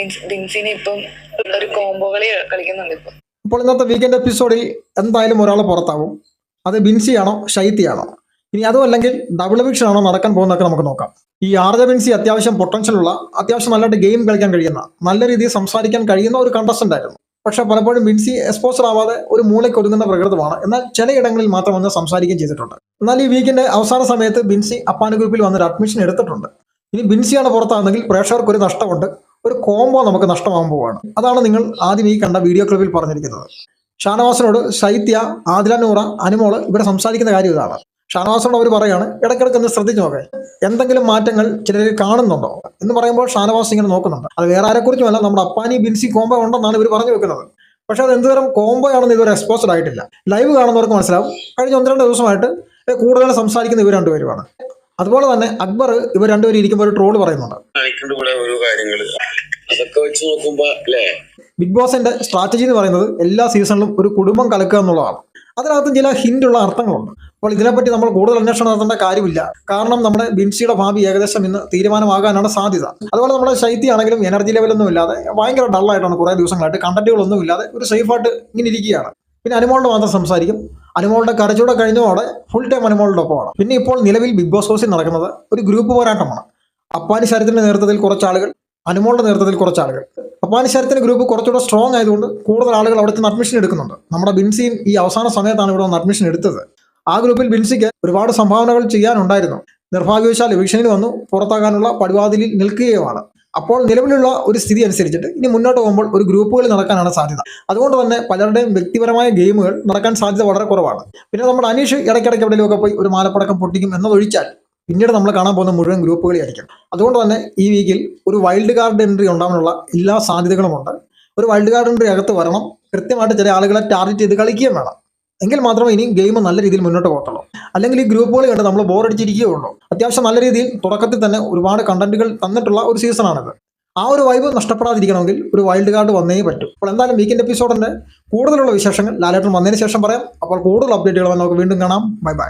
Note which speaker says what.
Speaker 1: Means ബിൻസിന് ഇപ്പം ഒരു കളിക്കുന്നുണ്ട്
Speaker 2: അപ്പോൾ ഇന്നത്തെ വീക്കെൻഡ് എപ്പിസോഡിൽ എന്തായാലും ഒരാൾ പുറത്താവും. അത് ബിൻസിയാണോ ഷൈത്തിയാണോ? ഇനി അതും അല്ലെങ്കിൽ ഡബിൾ എവിക്ഷൻ ആണോ നടക്കാൻ പോകുന്നതൊക്കെ നമുക്ക് നോക്കാം. ഈ ആർജ ബിൻസി അത്യാവശ്യം പൊട്ടൻഷ്യൽ ഉള്ള അത്യാവശ്യം നല്ലതായിട്ട് ഗെയിം കളിക്കാൻ കഴിയുന്ന നല്ല രീതിയിൽ സംസാരിക്കാൻ കഴിയുന്ന ഒരു കണ്ടസ്റ്റന്റ് ആയിരുന്നു. പക്ഷെ പലപ്പോഴും ബിൻസി എക്സ്പോസർ ആവാതെ ഒരു മൂലയ്ക്ക് ഒതുങ്ങുന്ന പ്രകൃതമാണ്. എന്നാൽ ചിലയിടങ്ങളിൽ മാത്രം വന്ന് സംസാരിക്കുകയും ചെയ്തിട്ടുണ്ട്. എന്നാൽ ഈ വീക്കിന്റെ അവസാന സമയത്ത് ബിൻസി അപ്പാന ഗ്രൂപ്പിൽ വന്നൊരു അഡ്മിഷൻ എടുത്തിട്ടുണ്ട്. ഇനി ബിൻസിയാണ് പുറത്താണെങ്കിൽ പ്രേക്ഷകർക്ക് ഒരു നഷ്ടമുണ്ട്. ഒരു കോംബോ നമുക്ക് നഷ്ടമാകാൻ പോവാണ്. അതാണ് നിങ്ങൾ ആദ്യം ഈ കണ്ട വീഡിയോ ക്ലിപ്പിൽ പറഞ്ഞിരിക്കുന്നത്. ഷാനവാസിനോട് ശൈത്യ ആദില നൂറ അനുമോൾ ഇവിടെ സംസാരിക്കുന്ന കാര്യം ഇതാണ്. ഷാനവാസിനോട് അവർ പറയാണ് ഇടയ്ക്കിടയ്ക്ക് ഒന്ന് ശ്രദ്ധിച്ചു നോക്കേ. എന്തെങ്കിലും മാറ്റങ്ങൾ ചിലർ കാണുന്നുണ്ടോ? എന്ന് പറയുമ്പോൾ ഷാനവാസ് ഇങ്ങനെ നോക്കുന്നുണ്ട്. അത് വേറെ ആരെക്കുറിച്ചുമല്ല നമ്മുടെ അപ്പാനി ബിൻസി കോംബോ ഉണ്ടെന്നാണ് ഇവർ പറഞ്ഞു വെക്കുന്നത്. പക്ഷെ അത് എന്തുതരം കോംബോ ആണെന്ന് ഇതുവരെ എക്സ്പോസ്ഡ് ആയിട്ടില്ല. ലൈവ് കാണുന്നവർക്ക് മനസ്സിലാവും. കഴിഞ്ഞ ഒന്ന് രണ്ട് ദിവസമായിട്ട് കൂടുതൽ സംസാരിക്കുന്ന ഇവർ രണ്ടുപേരുമാണ്. അതുപോലെ തന്നെ അക്ബർ ഇവർ രണ്ടുപേരും ഇരിക്കുമ്പോൾ ഒരു ട്രോൾ പറയുന്നുണ്ട്.
Speaker 3: അതൊക്കെ വെച്ച് നോക്കുമ്പോ അല്ലേ?
Speaker 2: ബിഗ് ബോസിന്റെ സ്ട്രാറ്റജി എന്ന് പറയുന്നത് എല്ലാ സീസണിലും ഒരു കുടുംബം കലക്കുക എന്നുള്ളതാണ്. അതിനകത്തും ചില ഹിന്റുള്ള അർത്ഥങ്ങളുണ്ട്. അപ്പോൾ ഇതിനെപ്പറ്റി നമ്മൾ കൂടുതൽ അന്വേഷണം നടത്തേണ്ട കാര്യമില്ല. കാരണം നമ്മുടെ ബിൻസിയുടെ ഭാവി ഏകദേശം ഇന്ന് തീരുമാനമാകാനാണ് സാധ്യത. അതുപോലെ നമ്മുടെ ശൈത്യ ആണെങ്കിലും എനർജി ലെവലൊന്നും ഇല്ലാതെ ഭയങ്കര ഡള്ളായിട്ടാണ് കുറേ ദിവസങ്ങളായിട്ട് കണ്ടന്റുകളൊന്നും ഇല്ലാതെ ഒരു സേഫായിട്ട് ഇങ്ങനെ ഇരിക്കുകയാണ്. പിന്നെ അനുമോളുടെ മാത്രം സംസാരിക്കും. അനുമോളുടെ കരച്ചൂടെ കഴിഞ്ഞതോടെ ഫുൾ ടൈം അനുമോളുടെ ഒപ്പമാണ്. പിന്നെ ഇപ്പോൾ നിലവിൽ ബിഗ് ബോസ് ഹൗസിൽ നടക്കുന്നത് ഒരു ഗ്രൂപ്പ് പോരാട്ടമാണ്. അപ്പാനി ശരത്തിന്റെ നേതൃത്വത്തിൽ കുറച്ച് ആളുകൾ അനുമോളുടെ നേതൃത്വത്തിൽ കുറച്ച് ആളുകൾ അപ്പാനി ശരത്തിന്റെ ഗ്രൂപ്പ് കുറച്ചുകൂടെ സ്ട്രോങ് ആയതുകൊണ്ട് കൂടുതൽ ആളുകൾ അവിടുത്തെ അഡ്മിഷൻ എടുക്കുന്നുണ്ട്. നമ്മുടെ ബിൻസിയും ഈ അവസാന സമയത്താണ് ഇവിടെ അഡ്മിഷൻ എടുത്തത്. ആ ഗ്രൂപ്പിൽ ബിൻസിക്ക് ഒരുപാട് സംഭാവനകൾ ചെയ്യാനുണ്ടായിരുന്നു. നിർഭാഗ്യവശാൽ എവിക്ഷനിൽ വന്നു പുറത്താകാനുള്ള പടിവാതിലിൽ നിൽക്കുകയുമാണ്. അപ്പോൾ നിലവിലുള്ള ഒരു സ്ഥിതി അനുസരിച്ചിട്ട് ഇനി മുന്നോട്ട് പോകുമ്പോൾ ഒരു ഗ്രൂപ്പുകൾ നടക്കാനാണ് സാധ്യത. അതുകൊണ്ട് തന്നെ പലരുടെയും വ്യക്തിപരമായ ഗെയിമുകൾ നടക്കാൻ സാധ്യത വളരെ കുറവാണ്. പിന്നെ നമ്മുടെ അനീഷ് ഇടയ്ക്കിടയ്ക്ക് എവിടെയൊക്കെ പോയി ഒരു മാലപ്പടക്കം പൊട്ടിക്കും എന്നതൊഴിച്ചാൽ പിന്നീട് നമ്മൾ കാണാൻ പോകുന്ന മുഴുവൻ ഗ്രൂപ്പുകളായിരിക്കും അതുകൊണ്ട് തന്നെ ഈ വീക്കിൽ ഒരു വൈൽഡ് കാർഡ് എൻട്രി ഉണ്ടാകാനുള്ള എല്ലാ സാധ്യതകളുമുണ്ട് ഒരു വൈൽഡ് കാർഡ് എൻട്രി അകത്ത് വരണം. കൃത്യമായിട്ട് ചില ആളുകളെ ടാർഗറ്റ് ചെയ്ത് കളിക്കുകയും വേണം. എങ്കിൽ മാത്രമേ ഇനി ഗെയിം നല്ല രീതിയിൽ മുന്നോട്ട് പോകത്തുള്ളൂ. അല്ലെങ്കിൽ ഈ ഗ്രൂപ്പുകൾ കണ്ട് നമ്മൾ ബോറടിച്ചിരിക്കുകയുള്ളൂ അത്യാവശ്യം നല്ല രീതിയിൽ തുടക്കത്തിൽ തന്നെ ഒരുപാട് കണ്ടന്റുകൾ തന്നിട്ടുള്ള ഒരു സീസണാണിത്. ആ ഒരു വൈബ് നഷ്ടപ്പെടാതിരിക്കണമെങ്കിൽ ഒരു വൈൽഡ് കാർഡ് വന്നേ പറ്റും. അപ്പോൾ എന്തായാലും വീക്കെൻഡ് എപ്പിസോഡിന്റെ കൂടുതലുള്ള വിശേഷങ്ങൾ ലാലേട്ടൻ വന്നതിന് ശേഷം പറയാം. അപ്പോൾ കൂടുതൽ അപ്ഡേറ്റുകൾ നമുക്ക് വീണ്ടും കാണാം. Bye bye